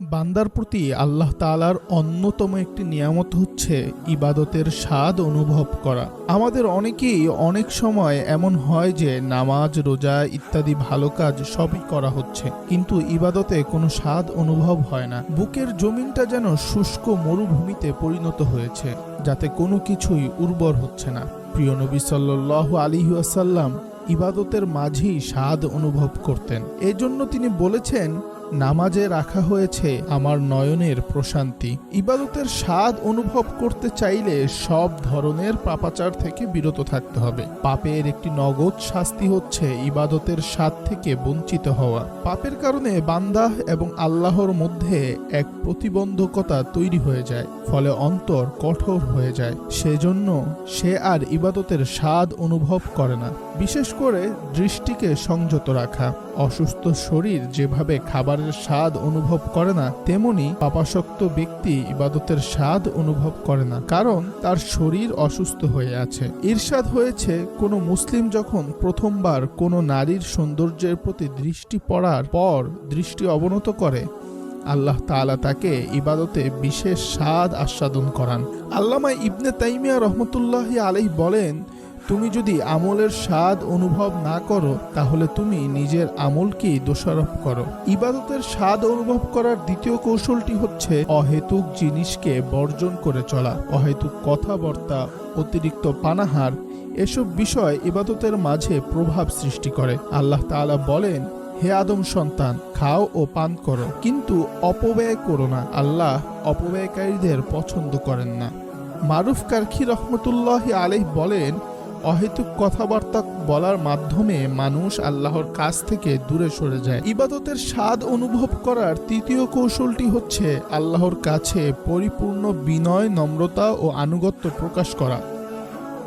বান্দার প্রতি আল্লাহ তালার অন্যতম একটি নিয়ামত হচ্ছে ইবাদতের স্বাদ অনুভব করা। আমাদের অনেকেই অনেক সময় এমন হয় যে নামাজ, রোজা ইত্যাদি ভালো কাজ সবই করা হচ্ছে, কিন্তু ইবাদতে কোনো স্বাদ অনুভব হয় না। বুকের জমিনটা যেন শুষ্ক মরুভূমিতে পরিণত হয়েছে, যাতে কোনো কিছুই উর্বর হচ্ছে না। প্রিয় নবী সাল্লাল্লাহু আলাইহি ওয়াসাল্লাম ইবাদতের মাঝেই স্বাদ অনুভব করতেন। এজন্য তিনি বলেছেন নামাজে রাখা হয়েছে আমার নয়নের প্রশান্তি। ইবাদতের স্বাদ অনুভব করতে চাইলে সব ধরনের পাপাচার থেকে বিরত থাকতে হবে। পাপের একটি নগদ শাস্তি হচ্ছে ইবাদতের স্বাদ থেকে বঞ্চিত হওয়া। পাপের কারণে বান্দা এবং আল্লাহর মধ্যে এক প্রতিবন্ধকতা তৈরি হয়ে যায়, ফলে অন্তর কঠোর হয়ে যায়। সেজন্য সে আর ইবাদতের স্বাদ অনুভব করে না। বিশেষ করে দৃষ্টিকে সংযত রাখা। অসুস্থ শরীর যেভাবে খাবারের স্বাদ অনুভব করে না, তেমনি পাপাসক্ত ব্যক্তি ইবাদতের স্বাদ অনুভব করে না, কারণ তার শরীর অসুস্থ হয়ে আছে। ঈর্ষাদ হয়েছে, কোনো মুসলিম যখন প্রথমবার কোনো নারীর সৌন্দর্যের প্রতি দৃষ্টি পড়ার পর দৃষ্টি অবনত করে, আল্লাহ তাআলা তাকে ইবাদতে বিশেষ স্বাদ আস্বাদন করান। আল্লামা ইবনে তাইমিয়া রহমতুল্লাহ আলাইহ বলেন তুমি যদি আমলের স্বাদ অনুভব না করো, তাহলে তুমি নিজের আমলকেই দোষারোপ করো। ইবাদতের স্বাদ অনুভব করার দ্বিতীয় কৌশলটি হচ্ছে অহেতুক জিনিসকে বর্জন করে চলা। অহেতুক কথাবার্তা, অতিরিক্ত পানাহার, এসব বিষয় ইবাদতের মাঝে প্রভাব সৃষ্টি করে। আল্লাহ তাআলা বলেন, হে আদম সন্তান, খাও ও পান করো। কিন্তু অপব্যয় করো না। আল্লাহ অপব্যয়কারীদের পছন্দ করেন না। মারুফ কারখি রহমতুল্লাহ আলেহ বলেন অহেতুক কথাবার্তা বলার মাধ্যমে মানুষ আল্লাহর কাছ থেকে দূরে সরে যায়। ইবাদতের স্বাদ অনুভব করার তৃতীয় কৌশলটি হচ্ছে আল্লাহর কাছে পরিপূর্ণ বিনয়, নম্রতা ও আনুগত্য প্রকাশ করা।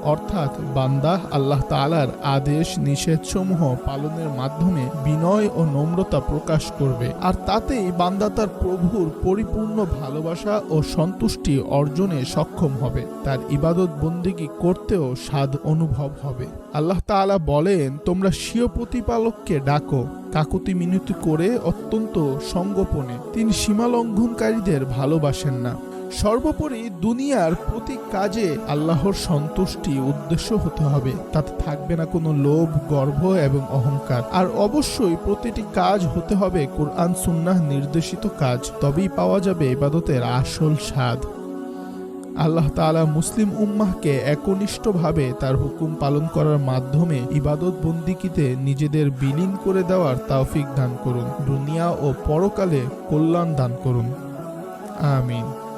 অর্থাৎ বান্দা আল্লাহ তাআলার আদেশ নিষেধসমূহ পালনের মাধ্যমে বিনয় ও নম্রতা প্রকাশ করবে। আর তাতেই বান্দা তার প্রভুর পরিপূর্ণ ভালোবাসা ও সন্তুষ্টি অর্জনে সক্ষম হবে। তার ইবাদত বন্দিগি করতেও স্বাদ অনুভব হবে। আল্লাহ তাআলা বলেন, তোমরা স্বীয় প্রতিপালককে ডাকো। কাকুতি মিনতি করে অত্যন্ত সঙ্গোপনে। তিনি সীমালঙ্ঘনকারীদের ভালোবাসেন না। সর্বোপরি দুনিয়ার প্রতি কাজে আল্লাহর সন্তুষ্টি উদ্দেশ্য হতে হবে। তাতে থাকবে না কোনো লোভ গর্ব এবং অহংকার। আর অবশ্যই প্রতিটি কাজ হতে হবে কোরআন সুন্নাহ নির্দেশিত কাজ। তবেই পাওয়া যাবে ইবাদতের আসল স্বাদ। আল্লাহ তাআলা মুসলিম উম্মাহকে একনিষ্ঠভাবে তার হুকুম পালন করার মাধ্যমে ইবাদত বন্দিকিতে নিজেদের বিলীন করে দেওয়ার তাওফিক দান করুন। দুনিয়া ও পরকালে কল্যাণ দান করুন। আমিন।